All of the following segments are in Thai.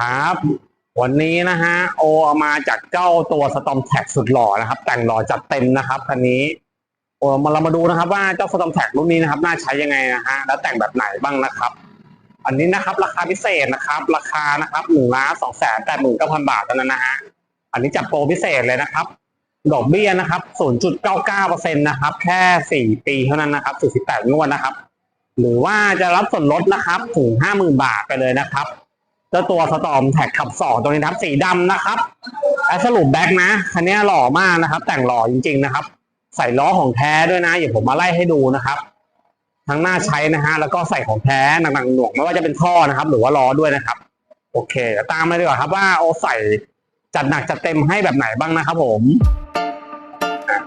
ครับ วันนี้นะฮะโอเอามาจากเจ้าตัวสตอมแท็กสุดหล่อนะครับ แต่งหล่อจัดเต็มนะครับคันนี้โอมาเรามาดูนะครับ ว่าเจ้าสตอมแท็กรุ่นนี้นะครับน่าใช้ยังไงนะฮะแล้วแต่งแบบไหนบ้างนะครับ อันนี้นะครับ ราคาพิเศษนะครับ ราคานะครับหนึ่งล้านสองแสนแปดหมื่นเก้าพันบาทเท่านั้นนะฮะอันนี้จัดโปรพิเศษเลยนะครับดอกเบี้ยนะครับศูนย์จุดเก้าเก้าเปอร์เซ็นต์นะครับ แค่สี่ปีเท่านั้นนะครับสี่สิบแปดงวดนะครับ หรือว่าจะรับส่วนลดนะครับถึงห้าหมื่นบาทไปเลยนะครับ เจ้าตัวสตอมแท็กขับสองตัวนี้นะครับ สีดำนะครับแอสลูปแบ็กนะคันนี้หล่อมากนะครับ แต่งหล่อจริง ๆนะครับ ใส่ล้อของแท้ด้วยนะอย่าผมมาไล่ให้ดูนะครับ ทั้งหน้าใช้นะฮะแล้วก็ใส่ของแท้หนักๆหน่วงไม่ว่าจะเป็นท่อนะครับ หรือว่าล้อด้วยนะครับ โอเคตามมาดีกว่าครับว่าโอใส่จัดหนักจัดเต็มให้แบบไหนบ้างนะครับ ผม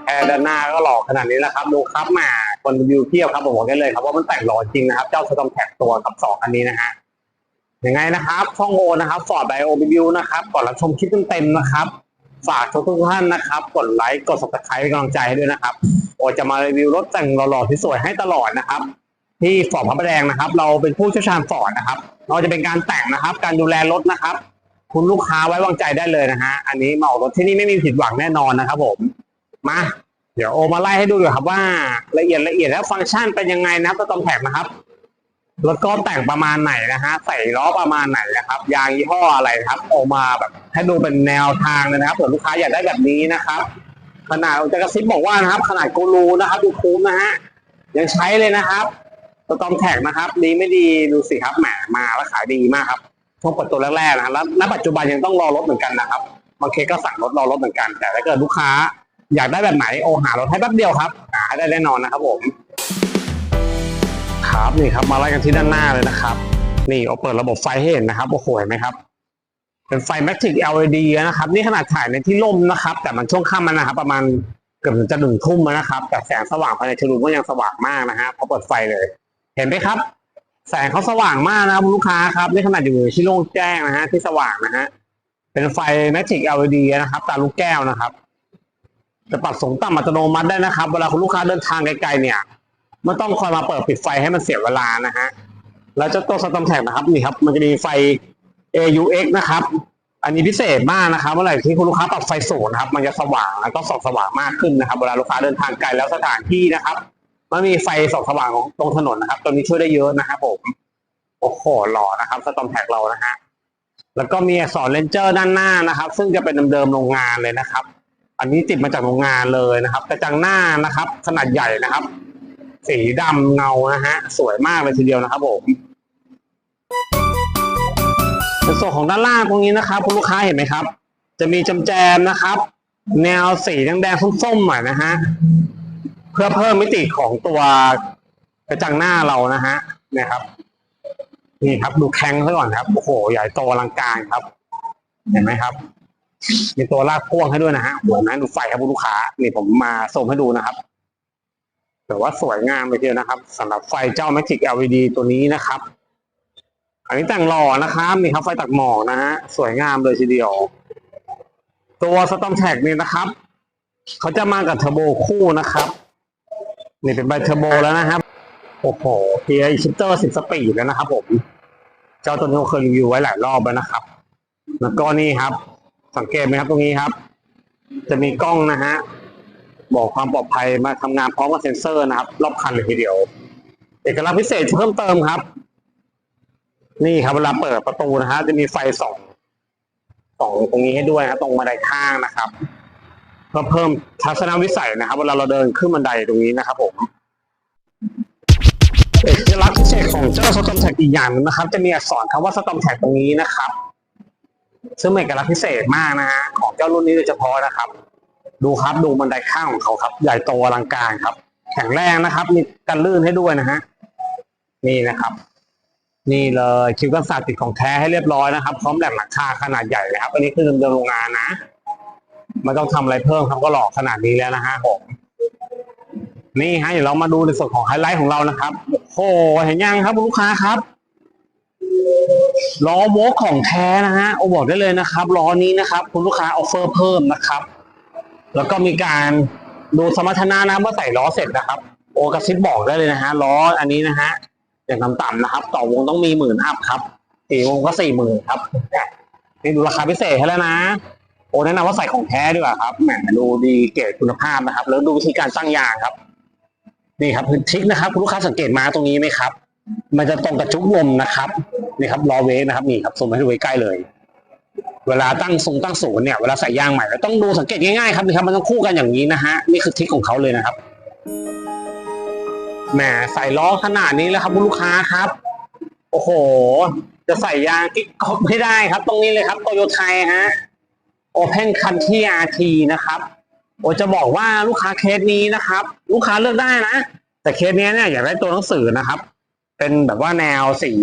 แอร์ด้านหน้าก็หล่อขนาดนี้แล้วครับดูครับแหมาคนวิวเที่ยวครับผมบอกได้เลยครับว่ามันแต่งหล่อจริงนะครับ เจ้าสตอมแท็กตัวกับสองอันนี้นะฮะ ยังไงนะครับช่องโอนะครับฟอร์ดไบโอรีวิวนะครับก่อนรับชมคลิปเต็มๆนะครับ ฝากทุกทุกท่านนะครับ กดไลค์กด subscribe เป็นกำลังใจให้ด้วยนะครับ โอจะมารีวิวรถแต่งหล่อๆที่สวยให้ตลอดนะครับ ที่ฟอร์ดพระประแดงนะครับ เราเป็นผู้เชี่ยวชาญฟอร์ดนะครับเราจะเป็นการแต่งนะครับ การดูแลรถนะครับ คุณลูกค้าไว้วางใจได้เลยนะฮะอันนี้เหมารถที่นี่ไม่มีผิดหวังแน่นอนนะครับ ผมมาเดี๋ยวโอมาไล่ให้ดูดีกว่าครับว่าละเอียดละเอียดแล้วฟังก์ชันเป็นยังไงนะครับตัวตอมแท็กนะครับ รถก็แต่งประมาณไหนนะฮะใส่ล้อประมาณไหนนะครับ ยางยี่ห้ออะไรครับออกมาแบบให้ดูเป็นแนวทางเลยนะครับเผื่อลูกค้าอยากได้แบบนี้นะครับ ขนาดจะกระซิบบอกว่านะครับ ขนาดกูรูนะครับดูคูมนะฮะยังใช้เลยนะครับสตอมแท็กนะครับ ดีไม่ดีดูสิครับแหมมาแล้วขายดีมากครับช่วงเปิดตัวแรกๆนะครับแล้วณปัจจุบันยังต้องรอรถเหมือนกันนะครับบางเคสก็สั่งรถรอรถเหมือนกัน แต่ถ้าเกิดลูกค้าอยากได้แบบไหนโอหารถให้แป๊บเดียวครับหาได้แน่นอนนะครับผม ครับนี่ครับมาไล่กันที่ด้านหน้าเลยนะครับ นี่โอเปิดระบบไฟให้เห็นนะครับโอ้โหเห็นไหมครับ เป็นไฟ Matic LED นะครับ นี่ขนาดถ่ายในที่ร่มนะครับ แต่มันช่วงค่ำมันนะครับ ประมาณเกือบจะหนึ่งทุ่มแล้วนะครับ แต่แสงสว่างภายในชลูมก็ยังสว่างมากนะฮะพอเปิดไฟเลย เห็นไหมครับ แสงเขาสว่างมากนะครับลูกค้าครับนี่ขนาดอยู่ในที่โล่งแจ้งนะฮะที่สว่างนะฮะเป็นไฟ Matic LED นะครับตาลูกแก้วนะครับจะปรับสูงต่ำอัตโนมัติได้นะครับ เวลาคุณลูกค้าเดินทางไกลๆเนี่ย ไม่ต้องคอยมาเปิดปิดไฟให้มันเสียเวลานะฮะแล้วเจ้าตัวสตอมแท็กนะครับนี่ครับ มันจะมีไฟ AUX นะครับ อันนี้พิเศษมากนะครับเมื่อไหร่ที่คุณลูกค้าปรับไฟสูงนะครับ มันจะสว่างแล้วก็ส่องสว่างมากขึ้นนะครับ เวลาลูกค้าเดินทางไกลแล้วสถานที่นะครับ มันมีไฟส่องสว่างตรงถนนนะครับ ตัวนี้ช่วยได้เยอะนะครับผมโอ้โหหล่อนะครับสตอมแท็กเรานะฮะแล้วก็มีอักษรเลนเจอร์ด้านหน้านะครับ ซึ่งจะเป็นเดิมๆโรงงานเลยนะครับ อันนี้ติดมาจากโรงงานเลยนะครับกระจังหน้านะครับ ขนาดใหญ่นะครับ สีดำเงานะฮะ สวยมากเลยทีเดียวนะครับผมในส่วนของด้านล่างตรงนี้นะครับ คุณลูกค้าเห็นไหมครับ จะมีจำแจมนะครับ แนวสีแดงๆส้มๆหน่อยนะฮะเพื่อเพิ่มมิติของตัวกระจังหน้าเรานะฮะนี่ยครับ นี่ครับ ดูแข็งซะก่อนครับโอ้โหใหญ่โตอลังการครับ เห็นไหมครับ มีตัวลากพ่วงให้ด้วยนะฮะหัวนั้นดูไฟครับคุณลูกค้า นี่ผมมาส่งให้ดูนะครับ แต่ว่าสวยงามเลยทีเดียวนะครับสำหรับไฟเจ้า Magic LED ตัวนี้นะครับ อันนี้แต่งหล่อนะครับมีครับไฟตักหมอกนะฮะสวยงามเลยทีเดียว ตัวสตอมแท็กนี่นะครับเขาจะมากับเทอร์โบคู่นะครับนี่เป็นใบเทอร์โบแล้วนะครับโอ้โหเทียร์ชิปเตอร์สิบสปีดแล้วนะครับ ผม เจ้าตัวนี้เคยรีวิวไว้หลายรอบแล้วนะครับ แล้วก็นี่ครับ สังเกตไหมครับตรงนี้ครับ จะมีกล้องนะฮะ บอกความปลอดภัยมาทำงานพร้อมกับเซ็นเซอร์นะครับ รอบคันเลยทีเดียว เอกลักษณ์พิเศษเพิ่มเติมครับ นี่ครับเวลาเปิดประตูนะฮะจะมีไฟส่องส่องตรงนี้ให้ด้วยนะครับตรงบันไดข้างนะครับเพื่อเพิ่มทัศนวิสัยนะครับ เวลาเราเดินขึ้นบันไดตรงนี้นะครับ ผมเอกลักษณ์พิเศษของเจ้าสตอมแท็กอีกอย่างนึงนะครับ จะมีอักษรคำว่าสตอมแท็กตรงนี้นะครับ ซึ่งเป็นเอกลักษณ์พิเศษมากนะฮะของเจ้ารุ่นนี้โดยเฉพาะนะครับ ดูครับดูบันไดข้างของเขาครับ ใหญ่โตอลังการครับ แข็งแรงนะครับ มีกันลื่นให้ด้วยนะฮะนี่นะครับ นี่เลยคิวกันศาสตร์ติดของแท้ให้เรียบร้อยนะครับพร้อมแหลมหลังคาขนาดใหญ่เลยครับ อันนี้คือเดิมโรงงานนะไม่ต้องทำอะไรเพิ่มครับก็หล่อขนาดนี้แล้วนะฮะผมนี่ฮะเดี๋ยวเรามาดูในส่วนของไฮไลท์ของเรานะครับโอ้โหเห็นยังครับคุณลูกค้าครับล้อโวกของแท้นะฮะโอบอกได้เลยนะครับล้อนี้นะครับ คุณลูกค้าออฟเฟอร์เพิ่มนะครับ แล้วก็มีการดูสมรรถนะนะเมื่อใส่ล้อเสร็จนะครับ โอกระซิบบอกได้เลยนะฮะล้ออันนี้นะฮะอย่างต่ำๆนะครับ ต่อวงต้องมีหมื่นอัพครับสี่วงก็สี่หมื่นครับนี่ดูราคาพิเศษให้แล้วนะโอ้แนะนำว่าใส่ของแท้ดีกว่าครับแหมดูดีเกรดคุณภาพนะครับ แล้วดูวิธีการตั้งยางครับนี่ครับคือทริคนะครับคุณลูกค้าสังเกตมาตรงนี้ไหมครับ มันจะตรงกับจุกลมนะครับนี่ครับล้อเวกนะครับนี่ครับซูมาให้ดูใกล้เลย เวลาตั้งทรงตั้งศูนย์เนี่ยเวลาใส่ยางใหม่เราต้องดูสังเกตง่ายๆครับนี่ครับมันต้องคู่กันอย่างนี้นะฮะนี่คือทริคของเขาเลยนะครับแหมใส่ล้อขนาดนี้แล้วครับคุณลูกค้าครับ โอ้โห จะใส่ยางกิ๊กก๊อกไม่ได้ครับ ตรงนี้เลยครับโตโยไทยฮะ Open Country RT นะครับโอจะบอกว่าลูกค้าเคสนี้นะครับ ลูกค้าเลือกได้นะ แต่เคสนี้เนี่ยอยากได้ตัวหนังสือนะครับ เป็นแบบว่าแนวสี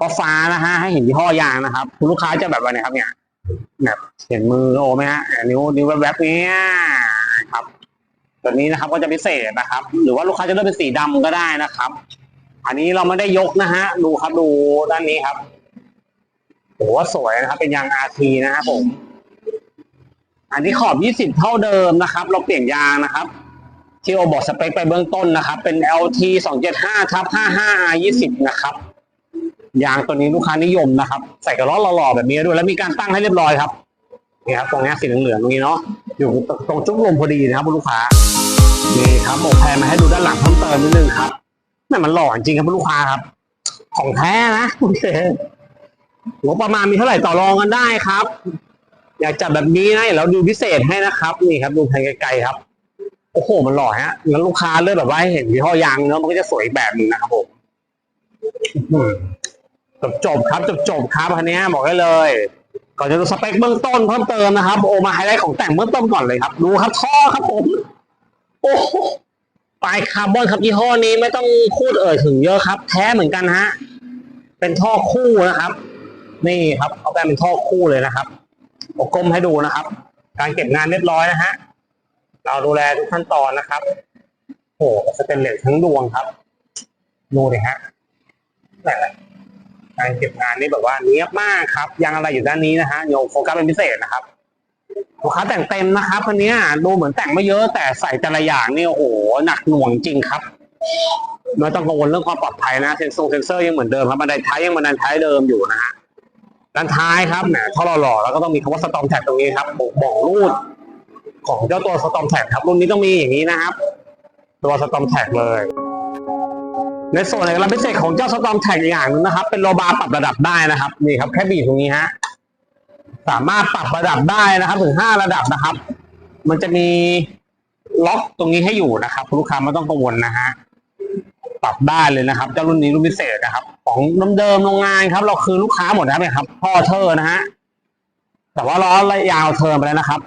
ก็ฟ้านะฮะให้เห็นยี่ห้อยางนะครับ คุณลูกค้าจะแบบว่าไงครับ เนี่ยแบบเห็นมือโอไหมฮะนิ้วนิ้วแวบๆเนี้ยครับตัวนี้นะครับก็จะพิเศษนะครับ หรือว่าลูกค้าจะเลือกเป็นสีดำก็ได้นะครับ อันนี้เราไม่ได้ยกนะฮะ ดูครับดูด้านนี้ครับโหสวยนะครับ เป็นยาง RT นะครับผม อันนี้ขอบ20เท่าเดิมนะครับ เราเปลี่ยนยางนะครับที่โอบอกสเปคไปเบื้องต้นนะครับ เป็น LT 275ทับ55 R 20นะครับ ยางตัวนี้ลูกค้านิยมนะครับ ใส่กระล้อหล่อๆแบบนี้ด้วยแล้วมีการตั้งให้เรียบร้อยครับนี่ครับตรงนี้สีเหลืองๆตรงนี้เนาะอยู่ตรงจุกลมพอดีนะครับคุณลูกค้านี่ครับโอแพนมาให้ดูด้านหลังเพิ่มเติมนิดนึงครับแม่มันหล่อจริงครับคุณลูกค้าครับ ของแท้นะโอเคงบประมาณมีเท่าไหร่ต่อรองกันได้ครับ อยากจับแบบนี้นะเดี๋ยวเราดูพิเศษให้นะครับ นี่ครับดูไกลๆครับโอ้โหมันหล่อฮะแล้วลูกค้าเลือกแบบว่าเห็นยี่ห้อยางเนาะมันก็จะสวยแบบนึงนะครับผม จบจบครับจบจบครับคันนี้บอกได้เลย ก่อนจะดูสเปคเบื้องต้นเพิ่มเติมนะครับ โอมาไฮไลท์ของแต่งเบื้องต้นก่อนเลยครับ ดูครับท่อครับผม โอ้ปลายคาร์บอนครับยี่ห้อนี้ไม่ต้องพูดเอ่ยถึงเยอะครับ แท้เหมือนกันฮะ เป็นท่อคู่นะครับ นี่ครับเอาแปลเป็นท่อคู่เลยนะครับโอกลมให้ดูนะครับ การเก็บงานเรียบร้อยนะฮะเราดูแลทุกขั้นตอนนะครับโอ้สเตนเลสทั้งดวงครับ ดูเลยฮะนั่ การเก็บงานนี่แบบว่าเนี้ยบมากครับ ยังอะไรอยู่ด้านนี้นะฮะโยโฟกัสเป็นพิเศษนะครับลูกค้าแต่งเต็มนะครับคันนี้ดูเหมือนแต่งไม่เยอะแต่ใส่แต่ละอย่างนี่โอ้โหหนักหน่วงจริงครับไม่ต้องกังวลเรื่องความปลอดภัยนะเซนซงเซนเซอร์ยังเหมือนเดิมครับบันไดท้ายยังบันไดท้ายเดิมอยู่นะฮะด้านท้ายครับแหมท่อหล่อแล้วก็ต้องมีคำว่าสตอมแท็กตรงนี้ครับบอกบอกรูดของเจ้าตัวสตอมแท็กครับรุ่นนี้ต้องมีอย่างนี้นะครับ ตัวสตอมแท็กเลย ในส่วนเอกลักษณ์พิเศษของเจ้าสตอมแท็กอีกอย่างหนึงนะครับ เป็นโลบาร์ปรับระดับได้นะครับ นี่ครับแค่บีบตรงนี้ฮะสามารถปรับระดับได้นะครับถึงห้าระดับนะครับ มันจะมีล็อกตรงนี้ให้อยู่นะครับลูกค้าไม่ต้องกังวลนะฮะปรับได้เลยนะครับเจ้ารุ่นนี้รุ่นพิเศษนะครับ ของเดิมๆโรงงานครับ เราคือลูกค้าหมดนะครับเนี่ยครับพ่อเทอร์นะฮะแต่ว่าล้อระยาวเทอร์ไปแล้วนะครับ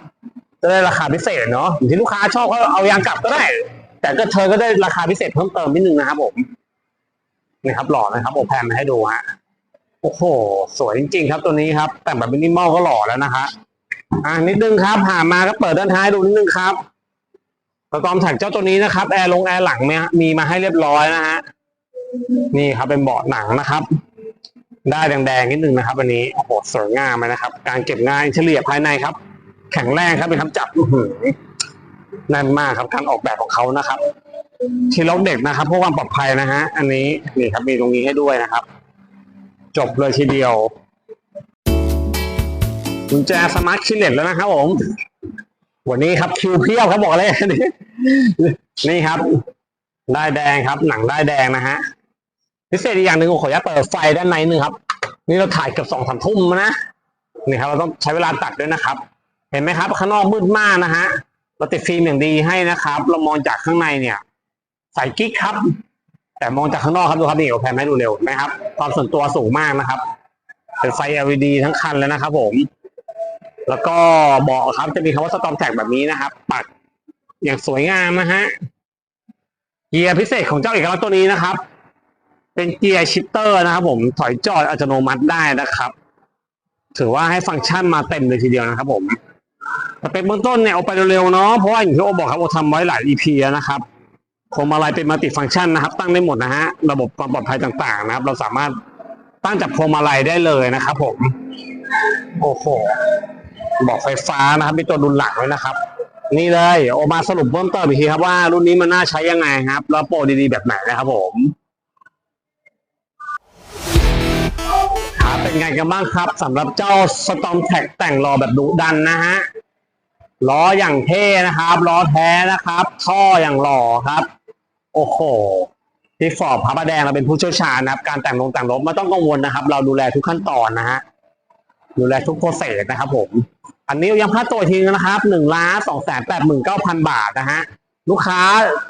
จะได้ราคาพิเศษเนาะอยู่ที่ลูกค้าชอบก็เอายางกลับก็ได้ แต่ก็เธอก็ได้ราคาพิเศษเพิ่มเติมนิดนึงนะครับผม นี่ครับหล่อนะครับโอแพนมาให้ดูฮะโอ้โห สวยจริง ๆ ครับตัวนี้ครับ แต่งแบบมินิมอลก็หล่อแล้วนะฮะอ่านิดนึงครับผ่านมาก็เปิดด้านท้ายดูนิดนึงครับสตอมแท็กเจ้าตัวนี้นะครับ แอร์ลงแอร์หลังมีมีมาให้เรียบร้อยนะฮะนี่ครับเป็นเบาะหนังนะครับได้แดงๆนิดนึงนะครับอันนี้โอ้โหสวยงามเลยนะครับ การเก็บงานเฉลี่ยภายในครับ แข็งแรงครับเป็นคำจับแน่นมากครับการออกแบบของเขานะครับ ที่ล็อกเด็กนะครับเพื่อความปลอดภัยนะฮะอันนี้นี่ครับมีตรงนี้ให้ด้วยนะครับ จบเลยทีเดียวกุญแจสมาร์ทคิเลตแล้วนะครับผมวันนี้ครับคิวเพียบครับบอกเลยนี่นี่ครับ ได้แดงครับ หนังได้แดงนะฮะพิเศษอีกอย่างหนึ่งผมขออนุญาตเปิดไฟด้านในหนึ่งครับ นี่เราถ่ายเกือบสองสามทุ่มนะนี่ครับเราต้องใช้เวลาตัดด้วยนะครับ เห็นไหมครับ ข้างนอกมืดมากนะฮะเราติดฟิล์มอย่างดีให้นะครับ เรามองจากข้างในเนี่ย ใส่กิ๊กครับ แต่มองจากข้างนอกครับดูครับนี่โอแพนให้ดูเร็วนไหมครับ ความส่วนตัวสูงมากนะครับ เป็นไฟ LED ทั้งคันแล้วนะครับ ผม แล้วก็เบอกครับจะมีคำว่าสตอมแท็กแบบนี้นะครับ ปัดอย่างสวยงามนะฮะเกียร์พิเศษของเจ้าเอกลักษณ์ตัวนี้นะครับ เป็นเกียร์ชิปเตอร์นะครับ ผมถอยจอดอัตโนมัติได้นะครับ ถือว่าให้ฟังก์ชันมาเต็มเลยทีเดียวนะครับ ผมสเปคเบื้องต้นเนี่ยเอาไปเร็วๆเนาะเพราะว่าอย่างที่โอบอกครับโอทำไว้หลาย EP แล้วนะครับ โคมอะไรเป็นมัลติฟังก์ชันนะครับ ตั้งได้หมดนะฮะระบบความปลอดภัยต่าง ๆ นะครับ เราสามารถตั้งจากพวงมาลัยได้เลยนะครับ ผม โอ้โหบอกไฟฟ้านะครับมีตัวดุลหลังไว้นะครับ นี่เลยโอมาสรุปเพิ่มเติมอีกทีครับว่ารุ่นนี้มันน่าใช้ยังไงครับ แล้วโปรดีๆแบบไหนนะครับ ผมครับเป็นไงกันบ้างครับสำหรับเจ้า Storm t a g แต่งล้อแบบดุดันนะฮะล้ออย่างเท่นะครับล้อแท้นะครับ ท่ออย่างหล่อครับ โอ้โหที่ฟอร์ดพระประแดงเราเป็นผู้เชี่ยวชาญนะครับ การแต่งลงแต่งรถไม่ต้องกังวลนะครับ เราดูแลทุกขั้นตอนนะฮะดูแลทุกโปรเซสนะครับ ผม อันนี้ยังค่าตัวทีนึงนะครับหนึ่งล้านสองแสนแปดหมื่นเก้าพันบาทนะฮะลูกค้า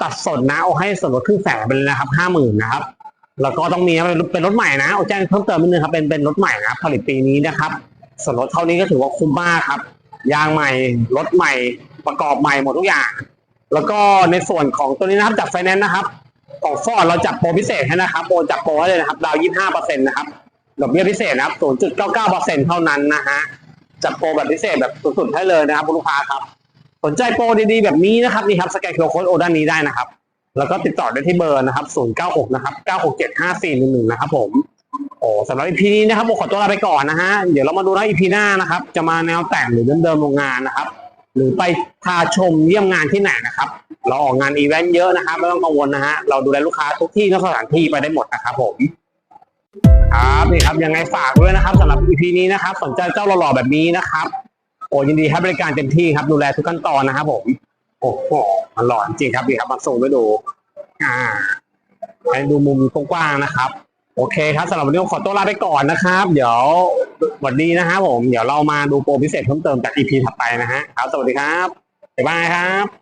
ตัดสนนะเอาให้ส่วนลดครึ่งแสนไปเลยนะครับห้าหมื่นนะครับ แล้วก็ต้องมีเป็นเป็นรถใหม่นะเอาแจ้งเพิ่มเติมนิดนึงครับเป็นเป็นรถใหม่นะผลิตปีนี้นะครับส่วนลดเท่านี้ก็ถือว่าคุ้มมากครับยางใหม่รถใหม่ประกอบใหม่หมดทุกอย่าง แล้วก็ในส่วนของตัวนี้นะครับจากไฟแนนซ์นะครับ ของฟอร์ดเราจัดโปรพิเศษให้นะครับโปรจัดโปรให้เลยนะครับ ดาวยี่ห้าเปอร์เซ็นต์นะครับดอกเบี้ยพิเศษนะครับศูนย์จุดเก้าเก้าเปอร์เซ็นต์เท่านั้นนะฮะจัดโปรแบบพิเศษแบบสุดๆให้เลยนะครับคุณลูกค้าครับ สนใจโปรดีๆแบบนี้นะครับนี่ครับสแกนเคอร์โค้ดโอด้านนี้ได้นะครับ แล้วก็ติดต่อได้ที่เบอร์นะครับ 096 นะครับ 9675411 นะครับผมโอ้สำหรับ EP นี้นะครับผมขอตัวลาไปก่อนนะฮะเดี๋ยวเรามาดูนะ EP หน้านะครับ จะมาแนวแต่งหรือเดิมๆโรงงานนะครับ หรือไปพาชมเยี่ยมงานที่ไหนนะครับ เราออกงานอีเวนต์เยอะนะครับไม่ต้องกังวลนะฮะเราดูแลลูกค้าทุกที่ทุกสถานที่ไปได้หมดนะครับผมครับนี่ครับยังไงฝากด้วยนะครับสำหรับ EP นี้นะครับสนใจเจ้าหล่อๆแบบนี้นะครับโอ้ยินดีให้บริการเต็มที่ครับดูแลทุกขั้นตอนนะครับผมโอ้โหมันหล่อจริงครับดีครับมาส่งไปดู อ่าให้ดูมุมกว้างๆนะครับ โอเคครับสำหรับวันนี้ขอตัวลาไปก่อนนะครับ เดี๋ยวสวัสดีนะครับผม เดี๋ยวเรามาดูโปรพิเศษเพิ่มเติมจาก EP ถัดไปนะฮะครับ สวัสดีครับบ๊ายบายครับ